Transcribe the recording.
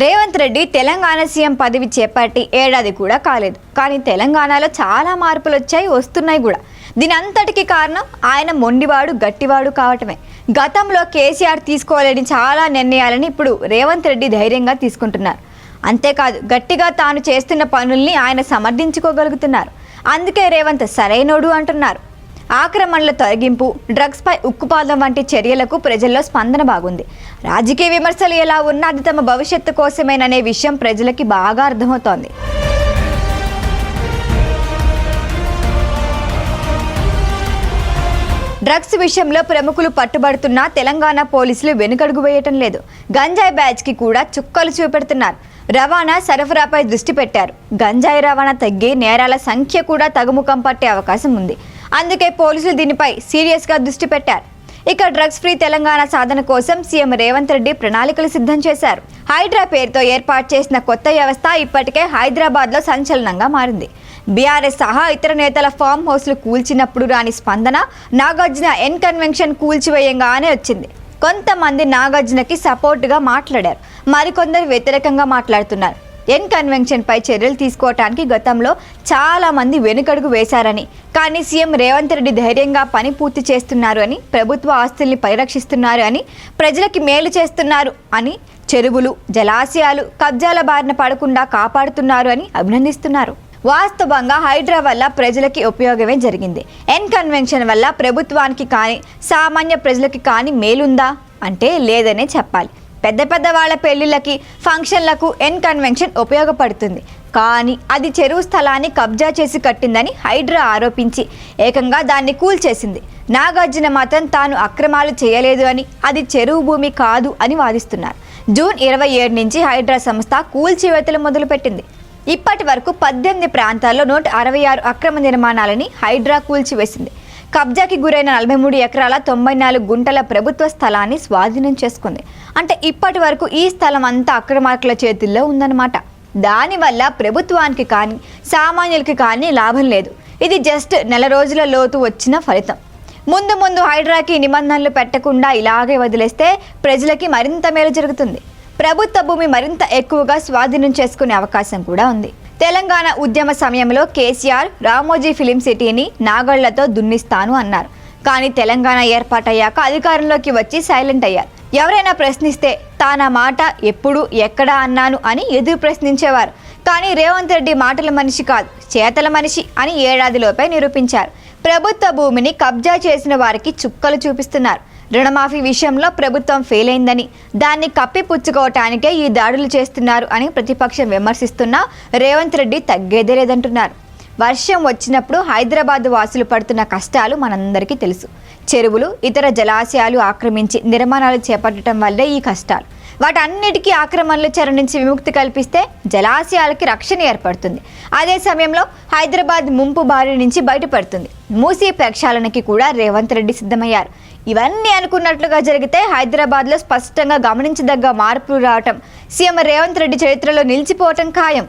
Revanth Reddy Telangana CM పదవి చేపట్టి ఏడాది కూడా కాలేదు. కానీ తెలంగాణలో చాలా మార్పులు వచ్చాయి వస్తున్నాయి కూడా. దీని అంతటికి కారణం ఆయన మొండివాడు గట్టివాడు కావటమే. గతంలో కేసీఆర్ తీసుకోలేని చాలా నిర్ణయాలని ఇప్పుడు రేవంత్ రెడ్డి ధైర్యంగా తీసుకుంటున్నారు. అంతేకాదు గట్టిగా తాను చేస్తున్న పనుల్ని ఆయన సమర్థించుకోగలుగుతున్నారు. అందుకే రేవంత్ సరైనోడు అంటున్నారు. ఆక్రమణల తొలగింపు డ్రగ్స్పై ఉక్కుపాదం వంటి చర్యలకు ప్రజల్లో స్పందన బాగుంది. రాజకీయ విమర్శలు ఎలా ఉన్నా అది తమ భవిష్యత్తు కోసమేననే విషయం ప్రజలకి బాగా అర్థమవుతోంది. డ్రగ్స్ విషయంలో ప్రముఖులు పట్టుబడుతున్నా తెలంగాణ పోలీసులు వెనుకడుగు వేయటం లేదు. గంజాయి బ్యాచ్కి కూడా చుక్కలు చూపెడుతున్నారు. రవాణా సరఫరాపై దృష్టి పెట్టారు. గంజాయి రవాణా తగ్గి నేరాల సంఖ్య కూడా తగ్గుముఖం పట్టే అవకాశం ఉంది. అందుకే పోలీసులు దీనిపై సీరియస్గా దృష్టి పెట్టారు. ఇక డ్రగ్స్ ఫ్రీ తెలంగాణ సాధన కోసం సీఎం రేవంత్ రెడ్డి ప్రణాళికలు సిద్ధం చేశారు. హైడ్రా పేరుతో ఏర్పాటు చేసిన కొత్త వ్యవస్థ ఇప్పటికే హైదరాబాద్లో సంచలనంగా మారింది. బీఆర్ఎస్ సహా ఇతర నేతల ఫామ్ హౌస్లు కూల్చినప్పుడు రాని స్పందన నాగార్జున ఎన్ కన్వెన్షన్ కూల్చివేయంగానే వచ్చింది. కొంతమంది నాగార్జునకి సపోర్టుగా మాట్లాడారు. మరికొందరు వ్యతిరేకంగా మాట్లాడుతున్నారు. ఎన్ కన్వెన్షన్ పై చర్యలు తీసుకోవటానికి గతంలో చాలా మంది వెనుకడుగు వేశారని. కానీ సీఎం రేవంత్ రెడ్డి ధైర్యంగా పని పూర్తి చేస్తున్నారు అని ప్రభుత్వ ఆస్తుల్ని పరిరక్షిస్తున్నారు అని ప్రజలకి మేలు చేస్తున్నారు అని చెరువులు జలాశయాలు కబ్జాల బారిన పడకుండా కాపాడుతున్నారు అని అభినందిస్తున్నారు. వాస్తవంగా హైడ్రా వల్ల ప్రజలకి ఉపయోగమే జరిగింది. ఎన్ కన్వెన్షన్ వల్ల ప్రభుత్వానికి కానీ సామాన్య ప్రజలకి కానీ మేలుందా? అంటే లేదనే చెప్పాలి. పెద్ద పెద్ద వాళ్ళ పెళ్ళిళ్ళకి ఫంక్షన్లకు ఎన్ కన్వెన్షన్ ఉపయోగపడుతుంది. కానీ అది చెరువు స్థలాన్ని కబ్జా చేసి కట్టిందని హైడ్రా ఆరోపించి ఏకంగా దాన్ని కూల్చేసింది. నాగార్జున మాత్రం తాను అక్రమాలు చేయలేదు అని అది చెరువు భూమి కాదు అని వాదిస్తున్నారు. జూన్ ఇరవై ఏడు నుంచి హైడ్రా సంస్థ కూల్చివేతలు మొదలుపెట్టింది. ఇప్పటి వరకు పద్దెనిమిది ప్రాంతాల్లో నూట అరవై ఆరు అక్రమ నిర్మాణాలని హైడ్రా కూల్చివేసింది. కబ్జాకి గురైన నలభై మూడు ఎకరాల తొంభై నాలుగు గుంటల ప్రభుత్వ స్థలాన్ని స్వాధీనం చేసుకుంది. అంటే ఇప్పటి వరకు ఈ స్థలం అంతా అక్రమార్కుల చేతుల్లో ఉందన్నమాట. దానివల్ల ప్రభుత్వానికి కానీ సామాన్యులకి కానీ లాభం లేదు. ఇది జస్ట్ నెల రోజుల లోతు వచ్చిన ఫలితం. ముందు ముందు హైడ్రాకి నిబంధనలు పెట్టకుండా ఇలాగే వదిలేస్తే ప్రజలకి మరింత మేలు జరుగుతుంది. ప్రభుత్వ భూమి మరింత ఎక్కువగా స్వాధీనం చేసుకునే అవకాశం కూడా ఉంది. తెలంగాణ ఉద్యమ సమయంలో కేసీఆర్ రామోజీ ఫిలిం సిటీని నాగళ్ళతో దున్నిస్తాను అన్నారు. కానీ తెలంగాణ ఏర్పాటయ్యాక అధికారంలోకి వచ్చి సైలెంట్ అయ్యారు. ఎవరైనా ప్రశ్నిస్తే తానా మాట ఎప్పుడు ఎక్కడ అన్నాను అని ఎదురు ప్రశ్నించేవారు. కానీ రేవంత్ రెడ్డి మాటల మనిషి కాదు చేతల మనిషి అని ఏడాదిలోపే నిరూపించారు. ప్రభుత్వ భూమిని కబ్జా చేసిన వారికి చుక్కలు చూపిస్తున్నారు. రుణమాఫీ విషయంలో ప్రభుత్వం ఫెయిల్ అయిందని దాన్ని కప్పిపుచ్చుకోవటానికే ఈ దాడులు చేస్తున్నారు అని ప్రతిపక్షం విమర్శిస్తున్నా రేవంత్ రెడ్డి తగ్గేదే లేదంటున్నారు. వర్షం వచ్చినప్పుడు హైదరాబాద్ వాసులు పడుతున్న కష్టాలు మనందరికీ తెలుసు. చెరువులు ఇతర జలాశయాలు ఆక్రమించి నిర్మాణాలు చేపట్టడం వల్లే ఈ కష్టాలు. వాటన్నిటికీ ఆక్రమణల చెర నుంచి విముక్తి కల్పిస్తే జలాశయాలకి రక్షణ ఏర్పడుతుంది. అదే సమయంలో హైదరాబాద్ ముంపు బారి నుంచి బయటపడుతుంది. మూసీ ప్రక్షాళనకి కూడా రేవంత్ రెడ్డి సిద్ధమయ్యారు. ఇవన్నీ అనుకున్నట్లుగా జరిగితే హైదరాబాద్లో స్పష్టంగా గమనించదగ్గ మార్పులు రావటం సీఎం రేవంత్ రెడ్డి చరిత్రలో నిలిచిపోవటం ఖాయం.